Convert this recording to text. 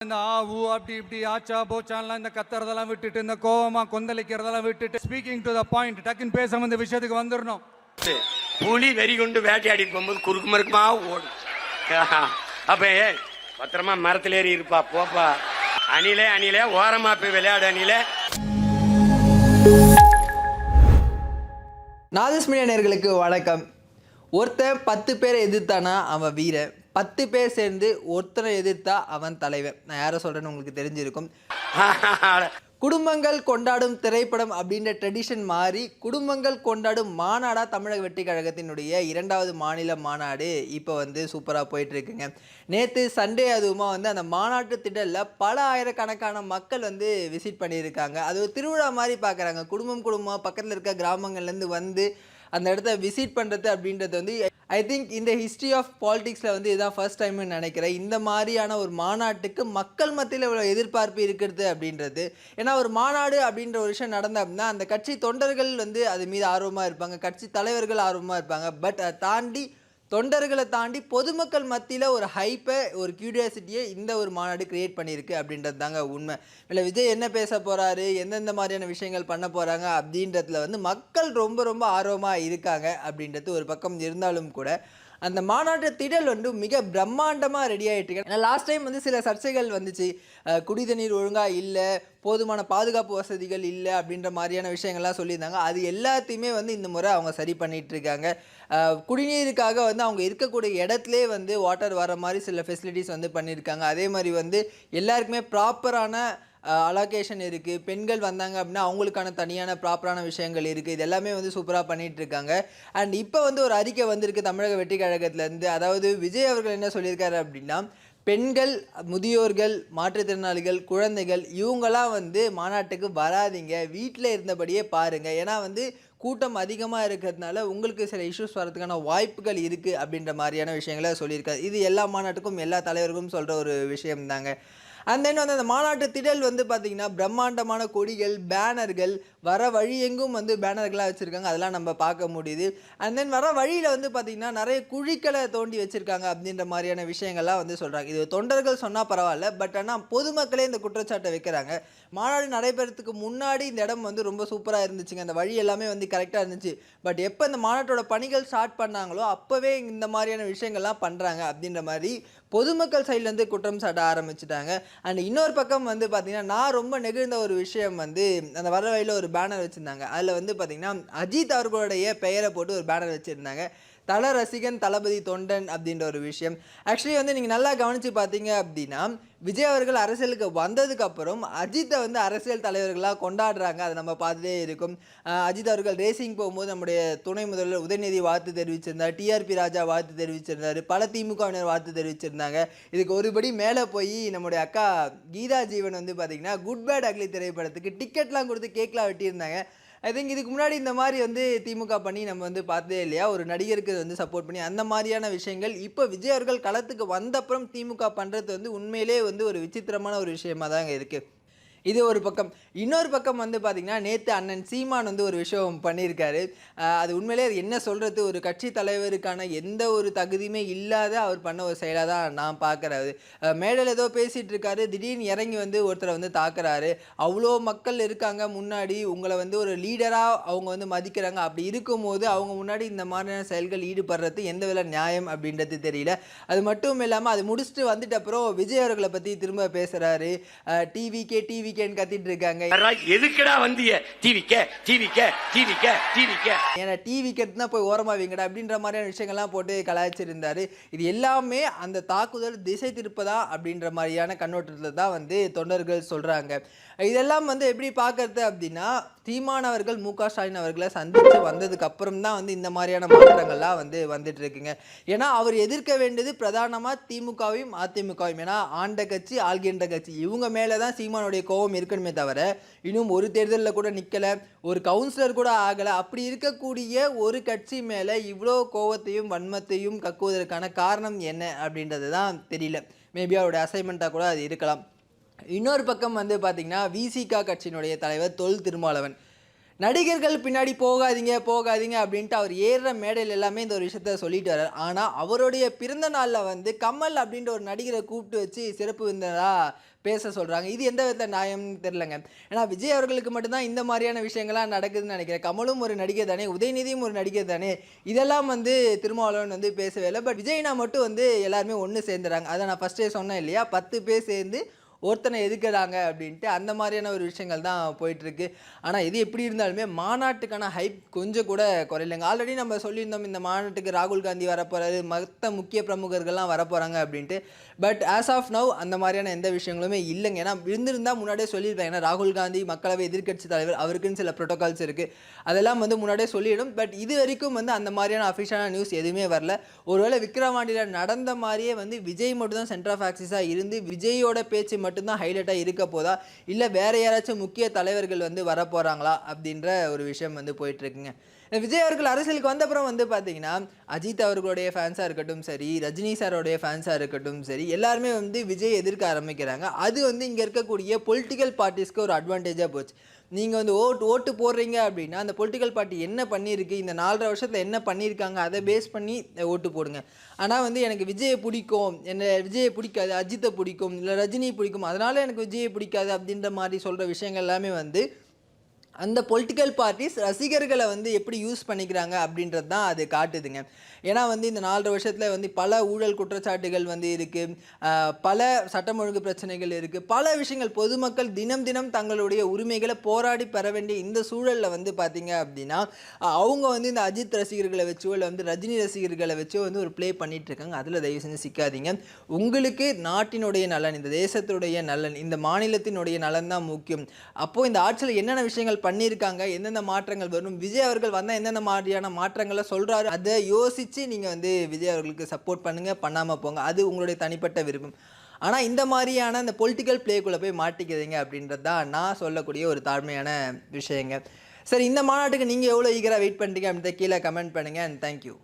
இந்த ஆ ஊ அப்படி இப்படி ஆச்சா போச்சான்லாம் இந்த கத்துறதெல்லாம் விட்டுட்டு இந்த கோவமா கொந்தளிக்கிறதெல்லாம் விட்டுட்டு ஸ்பீக்கிங் டு த பாயிண்ட் டக்குன்னு பேச இந்த விஷயத்துக்கு வந்துடணும் புலி வெறி கொண்டு வேட்டையாடிட்டு போகும்போது குறுக்கு மறுக்குமா ஓடும் அப்ப பத்திரமா மரத்துல ஏறி இருப்பா போப்பா. அணிலே அணிலே ஓரமா போய் விளையாடு அணிலே. நாதஸ் மீடியா நேயர்களுக்கு வணக்கம். ஒருத்தன் பத்து பேரை எதிர்த்தானா அவன் வீரன். பத்து பேர் சேர்ந்து ஒருத்தனை எதிர்த்தா அவன் தலைவன். நான் யாரை சொல்றேன்னு உங்களுக்கு தெரிஞ்சிருக்கும். குடும்பங்கள் கொண்டாடும் திரைப்படம் அப்படின்ற ட்ரெடிஷன் மாறி குடும்பங்கள் கொண்டாடும் மாநாடா தமிழக வெற்றி கழகத்தினுடைய இரண்டாவது மாநில மாநாடு இப்போ வந்து சூப்பராக போயிட்டு இருக்குங்க. நேற்று சண்டே அதுவுமா வந்து அந்த மாநாட்டு திடலில் பல ஆயிரக்கணக்கான மக்கள் வந்து விசிட் பண்ணியிருக்காங்க. அது ஒரு திருவிழா மாதிரி பார்க்குறாங்க குடும்பம் குடும்பம் பக்கத்தில் இருக்க கிராமங்கள்லேருந்து வந்து அந்த இடத்த விசிட் பண்ணுறது அப்படின்றது வந்து ஐ திங்க் இந்த ஹிஸ்ட்ரி ஆஃப் பாலிடிக்ஸில் வந்து இதுதான் ஃபர்ஸ்ட் டைம்னு நினைக்கிறேன். இந்த மாதிரியான ஒரு மாநாட்டுக்கு மக்கள் மத்தியில் இவ்வளோ எதிர்பார்ப்பு இருக்கிறது அப்படின்றது. ஏன்னா ஒரு மாநாடு அப்படின்ற ஒரு விஷயம் நடந்த அப்படின்னா அந்த கட்சி தொண்டர்கள் வந்து அது மீது ஆர்வமாக இருப்பாங்க கட்சி தலைவர்கள் ஆர்வமாக இருப்பாங்க. பட் அதை தாண்டி தொண்டர்களை தாண்டி பொதுமக்கள் மத்தியில் ஒரு ஹைப்பை ஒரு கியூரியாசிட்டியை இந்த ஒரு மாநாடு கிரியேட் பண்ணியிருக்கு அப்படின்றது தாங்க உண்மை. இல்லை விஜய் என்ன பேச போகிறாரு எந்தெந்த மாதிரியான விஷயங்கள் பண்ண போகிறாங்க அப்படின்றதுல வந்து மக்கள் ரொம்ப ரொம்ப ஆர்வமாக இருக்காங்க அப்படின்றது ஒரு பக்கம் இருந்தாலும் கூட அந்த மாநாட்டு திடல் வந்து மிக பிரம்மாண்டமாக ரெடி ஆகிட்டு இருக்கு. லாஸ்ட் டைம் வந்து சில சர்ச்சைகள் வந்துச்சு. குடி தண்ணீர் ஒழுங்காக இல்லை போதுமான பாதுகாப்பு வசதிகள் இல்லை அப்படின்ற மாதிரியான விஷயங்கள்லாம் சொல்லியிருந்தாங்க. அது எல்லாத்தையுமே வந்து இந்த முறை அவங்க சரி பண்ணிகிட்டு இருக்காங்க. குடிநீருக்காக வந்து அவங்க இருக்கக்கூடிய இடத்துலே வந்து வாட்டர் வர மாதிரி சில ஃபெசிலிட்டிஸ் வந்து பண்ணியிருக்காங்க. அதே மாதிரி வந்து எல்லாருக்குமே ப்ராப்பரான அலோகேஷன் இருக்குது பெண்கள் வந்தாங்க அப்படின்னா அவங்களுக்கான தனியான ப்ராப்பரான விஷயங்கள் இருக்குது இது எல்லாமே வந்து சூப்பராக பண்ணிகிட்டு இருக்காங்க. அண்ட் இப்போ வந்து ஒரு அறிக்கை வந்திருக்கு தமிழக வெற்றி கழகத்துலேருந்து அதாவது விஜய் அவர்கள் என்ன சொல்லியிருக்காரு அப்படின்னா பெண்கள் முதியோர்கள் மாற்றுத்திறனாளிகள் குழந்தைகள் இவங்கெல்லாம் வந்து மாநாட்டுக்கு வராதீங்க. வீட்டில் இருந்தபடியே பாருங்கள் ஏன்னா வந்து கூட்டம் அதிகமாக இருக்கிறதுனால உங்களுக்கு சில இஷ்யூஸ் வரதுக்கான வாய்ப்புகள் இருக்குது அப்படின்ற மாதிரியான விஷயங்களை சொல்லியிருக்காரு. இது எல்லா மாநாட்டுக்கும் எல்லா தலைவருக்கும் சொல்கிற ஒரு விஷயம் தாங்க அண்ட் தென் வந்து அந்த மாநாட்டு திடல் வந்து பார்த்திங்கன்னா பிரம்மாண்டமான கொடிகள் பேனர்கள் வர வழி எங்கும் வந்து பேனர்களாக வச்சுருக்காங்க. அதெல்லாம் நம்ம பார்க்க முடியுது. அண்ட் தென் வர வழியில் வந்து பார்த்திங்கன்னா நிறைய குழிக்களை தோண்டி வச்சுருக்காங்க அப்படின்ற மாதிரியான விஷயங்கள்லாம் வந்து சொல்கிறாங்க இது தொண்டர்கள் சொன்னால் பரவாயில்ல பட் ஆனால் பொதுமக்களே இந்த குற்றச்சாட்டை வைக்கிறாங்க. மாநாடு நடைபெறத்துக்கு முன்னாடி இந்த இடம் வந்து ரொம்ப சூப்பராக இருந்துச்சுங்க. அந்த வழி எல்லாமே வந்து கரெக்டாக இருந்துச்சு. பட் எப்போ இந்த மாநாட்டோட பணிகள் ஸ்டார்ட் பண்ணாங்களோ அப்போவே இந்த மாதிரியான விஷயங்கள்லாம் பண்ணுறாங்க அப்படின்ற மாதிரி பொதுமக்கள் சைட்லேருந்து குற்றம் சாட்ட ஆரம்பிச்சிட்டாங்க. அண்ட் இன்னொரு பக்கம் வந்து பார்த்திங்கன்னா நான் ரொம்ப நெகிழ்ந்த ஒரு விஷயம் வந்து அந்த வர வழியில் ஒரு பேனர் வச்சுருந்தாங்க. அதில் வந்து பார்த்திங்கன்னா அஜித் அவர்களுடைய பெயரை போட்டு ஒரு பேனர் வச்சுருந்தாங்க. தல ரசிகன் தளபதி தொண்டன் அப்படின்ற ஒரு விஷயம். ஆக்சுவலி வந்து நீங்கள் நல்லா கவனித்து பார்த்தீங்க அப்படின்னா விஜய் அவர்கள் அரசியலுக்கு வந்ததுக்கப்புறம் அஜித்தை வந்து அரசியல் தலைவர்களாக கொண்டாடுறாங்க. அதை நம்ம பார்த்துட்டே இருக்கும். அஜித் அவர்கள் ரேசிங் போகும்போது நம்முடைய துணை முதல்வர் உதயநிதி வாழ்த்து தெரிவிச்சிருந்தார். டிஆர்பி ராஜா வாழ்த்து தெரிவிச்சிருந்தார். பல திமுகவினர் வாழ்த்து தெரிவிச்சிருந்தாங்க. இதுக்கு ஒருபடி மேலே போய் நம்முடைய அக்கா கீதா ஜீவன் வந்து பார்த்திங்கன்னா குட் பேட் அக்லி திரைப்படத்துக்கு டிக்கெட்லாம் கொடுத்து கேக்லாம் வெட்டியிருந்தாங்க. ஐ திங்க் இதுக்கு முன்னாடி இந்த மாதிரி வந்து திமுக பண்ணி நம்ம வந்து பார்த்ததே இல்லையா? ஒரு நடிகருக்கு வந்து சப்போர்ட் பண்ணி அந்த மாதிரியான விஷயங்கள். இப்போ விஜய் அவர்கள் களத்துக்கு வந்தப்புறம் திமுக பண்ணுறது வந்து உண்மையிலே வந்து ஒரு விசித்திரமான ஒரு விஷயமா தாங்க இருக்குது இது ஒரு பக்கம். இன்னொரு பக்கம் வந்து பார்த்திங்கன்னா நேற்று அண்ணன் சீமான் வந்து ஒரு விஷயம் பண்ணியிருக்காரு. அது உண்மையிலே அது என்ன சொல்கிறது ஒரு கட்சி தலைவருக்கான எந்த ஒரு தகுதியுமே இல்லாத அவர் பண்ண ஒரு செயலாக தான் நான் பார்க்குறாரு மேடையில் ஏதோ பேசிகிட்டு இருக்காரு. திடீர்னு இறங்கி வந்து ஒருத்தரை வந்து தாக்குறாரு. அவ்வளோ மக்கள் இருக்காங்க முன்னாடி. உங்களை வந்து ஒரு லீடராக அவங்க வந்து மதிக்கிறாங்க. அப்படி இருக்கும்போது அவங்க முன்னாடி இந்த மாதிரியான செயல்கள் ஈடுபடுறது எந்த வித நியாயம் அப்படின்றது தெரியல. அது மட்டும் இல்லாமல் அது முடிச்சுட்டு வந்துட்ட அப்புறம் விஜய் அவர்களை பற்றி திரும்ப பேசுகிறாரு டிவிகே டிவிகேன்னு கத்திட்டு இருக்காங்க எதுக்குடா வந்திய? டிவிக்க டிவிக்க டிவிக்க டிவிக்க ஏன்னா டிவி கட்டுனா போய் ஓரமா வைங்கடா அப்படின்ற மாதிரியான விஷயங்கள்லாம் போட்டு கலாய்ச்சிருந்தாரு. இது எல்லாமே அந்த தாக்குதல் திசை திருப்பதா அப்படின்ற மாதிரியான கண்ணோட்டத்தில் தான் வந்து தொண்டர்கள் சொல்றாங்க. இதெல்லாம் வந்து எப்படி பார்க்கறது அப்படின்னா தீமானவர்கள் மு க ஸ்டாலின் அவர்களை சந்தித்து வந்ததுக்கு அப்புறம் தான் வந்து இந்த மாதிரியான மாற்றங்கள்லாம் வந்து வந்துட்டு இருக்குங்க. ஏன்னா அவர் எதிர்க்க வேண்டியது பிரதானமாக திமுகவையும் அதிமுகவையும். ஏன்னா ஆண்ட கட்சி ஆள்கின்ற கட்சி. இவங்க மேலே தான் சீமானுடைய கோபம் இருக்கணுமே தவிர இன்னும் ஒரு தேர்தலில் கூட நிற்கலை ஒரு கவுன்சிலர் கூட ஆகலை. அப்படி இருக்கக்கூடிய ஒரு கட்சி மேலே இவ்வளோ கோவத்தையும் வன்மத்தையும் கக்குவதற்கான காரணம் என்ன அப்படின்றது தான் தெரியல. மேபி அவருடைய அசைன்மெண்ட்டாக கூட அது இருக்கலாம். இன்னொரு பக்கம் வந்து பார்த்திங்கன்னா விசிகா கட்சியினுடைய தலைவர் தொல் திருமாவளவன். நடிகர்கள் பின்னாடி போகாதீங்க போகாதீங்க அப்படின்ட்டு அவர் ஏறுற மேடையில் எல்லாமே இந்த ஒரு விஷயத்த சொல்லிட்டு வர்றார். ஆனால் அவருடைய பிறந்த நாளில் வந்து கமல் அப்படின்ற ஒரு நடிகரை கூப்பிட்டு வச்சு சிறப்பு விருந்தராக பேச சொல்கிறாங்க இது எந்த விதத்தில் நியாயம் தெரிலங்க ஏன்னா விஜய் அவர்களுக்கு மட்டும்தான் இந்த மாதிரியான விஷயங்கள்லாம் நடக்குதுன்னு நினைக்கிறேன். கமலும் ஒரு நடிகை தானே உதயநிதியும் ஒரு நடிகை தானே. இதெல்லாம் வந்து திருமாவளவன் வந்து பேசவே இல்லை. பட் விஜய்னா மட்டும் வந்து எல்லாருமே ஒன்று சேர்ந்துறாங்க. அதை நான் ஃபஸ்ட்டே சொன்னேன் இல்லையா? பத்து பேர் சேர்ந்து ஒருத்தனை எதுக்குறாங்க அப்படின்ட்டு அந்த மாதிரியான ஒரு விஷயங்கள் தான் போயிட்டுருக்கு. ஆனால் இது எப்படி இருந்தாலுமே மாநாட்டுக்கான ஹைப் கொஞ்சம் கூட குறையிலங்க. ஆல்ரெடி நம்ம சொல்லியிருந்தோம் இந்த மாநாட்டுக்கு ராகுல் காந்தி வரப்போகிறாரு மற்ற முக்கிய பிரமுகர்கள்லாம் வரப்போகிறாங்க அப்படின்ட்டு. பட் ஆஸ் ஆஃப் நவ் அந்த மாதிரியான எந்த விஷயங்களுமே இல்லைங்க. ஏன்னா இருந்திருந்தால் முன்னாடியே சொல்லியிருப்பேன். ஏன்னா ராகுல் காந்தி மக்களவை எதிர்க்கட்சி தலைவர் அவருக்குன்னு சில ப்ரோட்டோகால்ஸ் இருக்குது அதெல்லாம் வந்து முன்னாடியே சொல்லிடும். பட் இது வரைக்கும் வந்து அந்த மாதிரியான அஃபிஷியலான நியூஸ் எதுவுமே வரல. ஒருவேளை விக்ரவாண்டியில் நடந்த மாதிரியே வந்து விஜய் மட்டும் தான் சென்டர் ஆஃப் ஆக்சிஸாக இருந்து விஜயோட பேச்சு மட்டும்தான் ஹைலைட்டாக இருக்க போதா? இல்லை வேறு யாராச்சும் முக்கிய தலைவர்கள் வந்து வர போகிறாங்களா அப்படின்ற ஒரு விஷயம் வந்து போயிட்டுருக்குங்க. இந்த விஜய் அவர்கள் அரசியலுக்கு வந்தப்புறம் வந்து பார்த்தீங்கன்னா அஜித் அவர்களுடைய ஃபேன்ஸாக இருக்கட்டும் சரி ரஜினி சாரோடைய ஃபேன்ஸாக இருக்கட்டும் சரி எல்லாருமே வந்து விஜய் எதிர்க்க ஆரம்பிக்கிறாங்க. அது வந்து இங்கே இருக்கக்கூடிய பொலிட்டிக்கல் பார்ட்டிஸ்க்கு ஒரு அட்வான்டேஜாக போச்சு. நீங்கள் வந்து ஓட்டு ஓட்டு போடுறீங்க அப்படின்னா அந்த பொலிட்டிக்கல் பார்ட்டி என்ன பண்ணியிருக்கு இந்த நாலரை வருஷத்தில் என்ன பண்ணியிருக்காங்க அதை பேஸ் பண்ணி ஓட்டு போடுங்க. ஆனால் வந்து எனக்கு விஜயை பிடிக்கும் என்ன விஜயை பிடிக்காது அஜித்தை பிடிக்கும் இல்லை ரஜினியை பிடிக்கும் அதனால் எனக்கு விஜயை பிடிக்காது அப்படின்ற மாதிரி சொல்கிற விஷயங்கள் எல்லாமே வந்து அந்த பொலிட்டிக்கல் பார்ட்டிஸ் ரசிகர்களை வந்து எப்படி யூஸ் பண்ணிக்கிறாங்க அப்படின்றது தான் அது காட்டுதுங்க. ஏன்னா வந்து இந்த நாலரை வருஷத்தில் வந்து பல ஊழல் குற்றச்சாட்டுகள் வந்து இருக்குது பல சட்டம் ஒழுங்கு பிரச்சனைகள் இருக்குது பல விஷயங்கள் பொதுமக்கள் தினம் தினம் தங்களுடைய உரிமைகளை போராடி பெற வேண்டிய இந்த சூழலில் வந்து பார்த்திங்க அப்படின்னா அவங்க வந்து இந்த அஜித் ரசிகர்களை வச்சோ இல்லை வந்து ரஜினி ரசிகர்களை வச்சோ வந்து ஒரு ப்ளே பண்ணிகிட்ருக்காங்க அதில் தயவு செஞ்சு சிக்காதீங்க. உங்களுக்கு நாட்டினுடைய நலன் இந்த தேசத்துடைய நலன் இந்த மாநிலத்தினுடைய நலன் தான் முக்கியம். அப்போது இந்த ஆட்சியில் என்னென்ன விஷயங்கள் பண்ணியிருக்காங்க எந்தெந்த மாற்றங்கள் வரும் விஜய் அவர்கள் வந்தால் எந்தெந்த மாதிரியான மாற்றங்களை சொல்கிறாரு அதை யோசித்து நீங்கள் வந்து விஜய் அவர்களுக்கு சப்போர்ட் பண்ணுங்கள் பண்ணாமல் போங்க. அது உங்களுடைய தனிப்பட்ட விருப்பம். ஆனால் இந்த மாதிரியான இந்த பொலிட்டிக்கல் ப்ளேக்குள்ளே போய் மாட்டிக்கிறீங்க அப்படின்றது தான் நான் சொல்லக்கூடிய ஒரு தாழ்மையான விஷயங்க. சரி இந்த மாநாட்டுக்கு நீங்கள் எவ்வளோ ஈகராக வெயிட் பண்ணுறீங்க அப்படின்றத கீழே கமெண்ட் பண்ணுங்கள் அண்ட் தேங்க்யூ